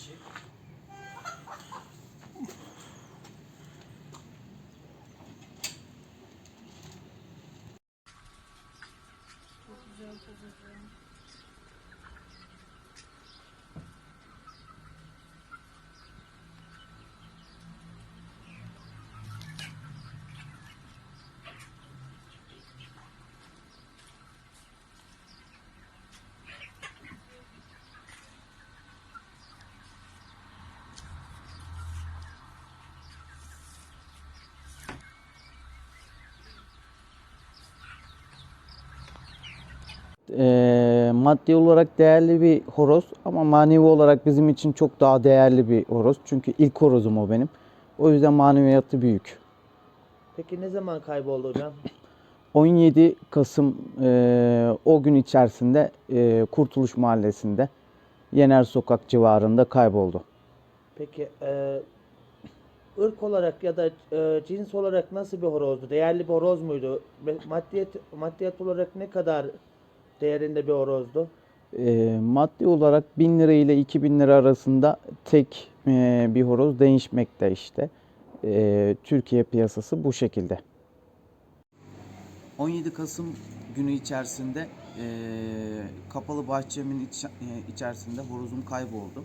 kişi. Çok güzel tozacağım. Eee, maddi olarak değerli bir horoz ama manevi olarak bizim için çok daha değerli bir horoz. Çünkü ilk horozum o benim. O yüzden maneviyatı büyük. Peki ne zaman kayboldu hocam? 17 Kasım eee, o gün içerisinde eee, Kurtuluş Mahallesi'nde Yener Sokak civarında kayboldu. Peki e, ırk olarak ya da e, cins olarak nasıl bir horozdu? Değerli bir horoz muydu? Maddiyet, maddiyet olarak ne kadar değerinde bir horozdu? Eee, maddi olarak 1000 lira ile 2000 lira arasında tek eee, bir horoz değişmekte işte. Eee, Türkiye piyasası bu şekilde. 17 Kasım günü içerisinde eee, kapalı bahçemin iç- eee, içerisinde horozum kayboldu.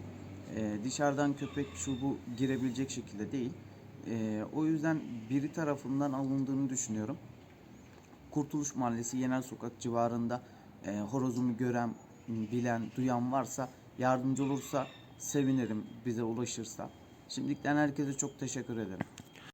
Eee, dışarıdan köpek şu bu girebilecek şekilde değil. Eee, o yüzden biri tarafından alındığını düşünüyorum. Kurtuluş Mahallesi Yener Sokak civarında e, horozumu gören, bilen, duyan varsa yardımcı olursa sevinirim bize ulaşırsa. Şimdilikten herkese çok teşekkür ederim.